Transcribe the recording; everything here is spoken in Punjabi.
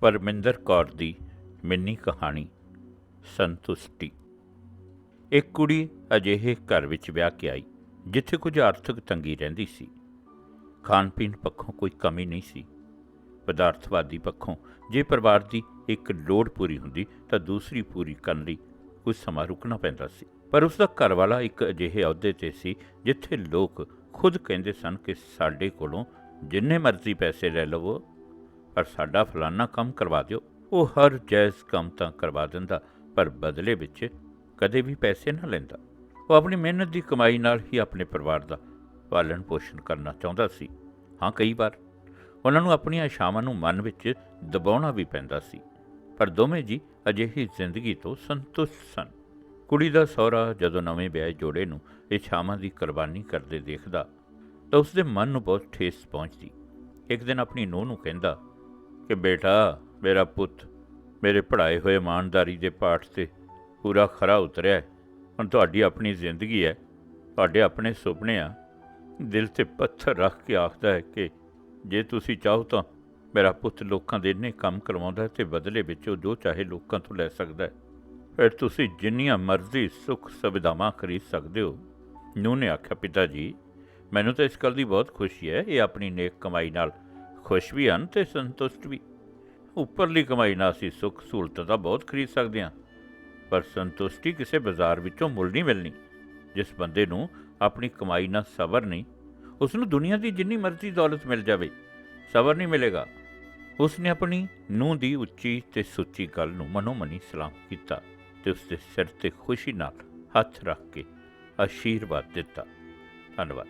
ਪਰਮਿੰਦਰ ਕੌਰ ਦੀ ਮਿੰਨੀ ਕਹਾਣੀ, ਸੰਤੁਸ਼ਟੀ। ਇੱਕ ਕੁੜੀ ਅਜਿਹੇ ਘਰ ਵਿੱਚ ਵਿਆਹ ਕੇ ਆਈ, ਜਿੱਥੇ ਕੁਝ ਆਰਥਿਕ ਤੰਗੀ ਰਹਿੰਦੀ ਸੀ। ਖਾਣ ਪੀਣ ਪੱਖੋਂ ਕੋਈ ਕਮੀ ਨਹੀਂ ਸੀ। ਪਦਾਰਥਵਾਦੀ ਪੱਖੋਂ ਜੇ ਪਰਿਵਾਰ ਦੀ ਇੱਕ ਲੋੜ ਪੂਰੀ ਹੁੰਦੀ ਤਾਂ ਦੂਸਰੀ ਪੂਰੀ ਕਰਨ ਲਈ ਕੁਝ ਸਮਾਂ ਰੁਕਣਾ ਪੈਂਦਾ ਸੀ। ਪਰ ਉਸ ਦਾ ਘਰ ਵਾਲਾ ਇੱਕ ਅਜਿਹੇ ਅਹੁਦੇ ਤੇ ਸੀ, ਜਿੱਥੇ ਲੋਕ ਖੁਦ ਕਹਿੰਦੇ ਸਨ ਕਿ ਸਾਡੇ ਕੋਲੋਂ ਜਿੰਨੇ ਮਰਜ਼ੀ ਪੈਸੇ ਲੈ ਲਵੋ ਪਰ ਸਾਡਾ ਫਲਾਨਾ ਕੰਮ ਕਰਵਾ ਦਿਓ। ਉਹ ਹਰ ਜਾਇਜ਼ ਕੰਮ ਤਾਂ ਕਰਵਾ ਦਿੰਦਾ, ਪਰ ਬਦਲੇ ਵਿੱਚ ਕਦੇ ਵੀ ਪੈਸੇ ਨਾ ਲੈਂਦਾ। ਉਹ ਆਪਣੀ ਮਿਹਨਤ ਦੀ ਕਮਾਈ ਨਾਲ ਹੀ ਆਪਣੇ ਪਰਿਵਾਰ ਦਾ ਪਾਲਣ ਪੋਸ਼ਣ ਕਰਨਾ ਚਾਹੁੰਦਾ ਸੀ। ਹਾਂ, ਕਈ ਵਾਰ ਉਹਨਾਂ ਨੂੰ ਆਪਣੀਆਂ ਇਛਾਵਾਂ ਨੂੰ ਮਨ ਵਿੱਚ ਦਬਾਉਣਾ ਵੀ ਪੈਂਦਾ ਸੀ। ਪਰ ਦੋਵੇਂ ਜੀ ਅਜਿਹੀ ਜ਼ਿੰਦਗੀ ਤੋਂ ਸੰਤੁਸ਼ਟ ਸਨ। ਕੁੜੀ ਦਾ ਸਹੁਰਾ ਜਦੋਂ ਨਵੇਂ ਵਿਆਹੇ ਜੋੜੇ ਨੂੰ ਇਛਾਵਾਂ ਦੀ ਕੁਰਬਾਨੀ ਕਰਦੇ ਦੇਖਦਾ ਤਾਂ ਉਸਦੇ ਮਨ ਨੂੰ ਬਹੁਤ ਠੇਸ ਪਹੁੰਚਦੀ। ਇੱਕ ਦਿਨ ਆਪਣੀ ਨੂੰਹ ਨੂੰ ਕਹਿੰਦਾ ਕਿ ਬੇਟਾ, ਮੇਰਾ ਪੁੱਤ, ਮੇਰੇ ਪੜ੍ਹਾਏ ਹੋਏ ਇਮਾਨਦਾਰੀ ਦੇ ਪਾਠ ਤੇ ਪੂਰਾ ਖਰਾ ਉਤਰਿਆ ਹੈ। ਹੁਣ ਤੁਹਾਡੀ ਆਪਣੀ ਜ਼ਿੰਦਗੀ ਹੈ। ਤੁਹਾਡੇ ਆਪਣੇ ਸੁਪਨੇ ਆ। ਦਿਲ ਤੇ ਪੱਥਰ ਰੱਖ ਕੇ ਆਖਦਾ ਹੈ ਕਿ ਜੇ ਤੁਸੀਂ ਚਾਹੋ ਤਾਂ ਮੇਰਾ ਪੁੱਤ ਲੋਕਾਂ ਦੇ ਇੰਨੇ ਕੰਮ ਕਰਵਾਉਂਦਾ ਹੈ ਤੇ ਬਦਲੇ ਵਿੱਚ ਉਹ ਜੋ ਚਾਹੇ ਲੋਕਾਂ ਤੋਂ ਲੈ ਸਕਦਾ ਹੈ। ਫਿਰ ਤੁਸੀਂ ਜਿੰਨੀਆਂ ਮਰਜ਼ੀ ਸੁੱਖ ਸੁਵਿਧਾਵਾਂ ਖਰੀਦ ਸਕਦੇ ਹੋ। ਨੂੰ ਨੇ ਆਖਿਆ, ਪਿਤਾ ਜੀ, ਮੈਨੂੰ ਤਾਂ ਇਸ ਗੱਲ ਦੀ ਬਹੁਤ ਖੁਸ਼ੀ ਹੈ। ਇਹ ਆਪਣੀ ਨੇਕ ਕਮਾਈ ਨਾਲ ਖੁਸ਼ ਵੀ ਹਨ ਤੇ ਸੰਤੁਸ਼ਟ ਵੀ। ਉੱਪਰਲੀ ਕਮਾਈ ਨਾਲ ਅਸੀਂ ਸੁੱਖ ਸਹੂਲਤਾਂ ਤਾਂ ਬਹੁਤ ਖਰੀਦ ਸਕਦੇ ਹਾਂ, ਪਰ ਸੰਤੁਸ਼ਟੀ ਕਿਸੇ ਬਾਜ਼ਾਰ ਵਿੱਚੋਂ ਮੁੱਲ ਨਹੀਂ ਮਿਲਣੀ, ਜਿਸ ਬੰਦੇ ਨੂੰ ਆਪਣੀ ਕਮਾਈ ਨਾਲ ਸਬਰ ਨਹੀਂ ਉਸ ਨੂੰ ਦੁਨੀਆ ਦੀ ਜਿੰਨੀ ਮਰਜ਼ੀ ਦੌਲਤ ਮਿਲ ਜਾਵੇ, ਸਬਰ ਨਹੀਂ ਮਿਲੇਗਾ। ਉਸ ਨੇ ਆਪਣੀ ਨੂੰਹ ਦੀ ਉੱਚੀ ਤੇ ਸੁੱਚੀ ਗੱਲ ਨੂੰ ਮਨੋਮਨੀ ਸਲਾਮ ਕੀਤਾ ਤੇ ਉਸ ਦੇ ਸਿਰ ਤੇ ਖੁਸ਼ੀ ਨਾਲ ਹੱਥ ਰੱਖ ਕੇ ਆਸ਼ੀਰਵਾਦ ਦਿੱਤਾ। ਧੰਨਵਾਦ।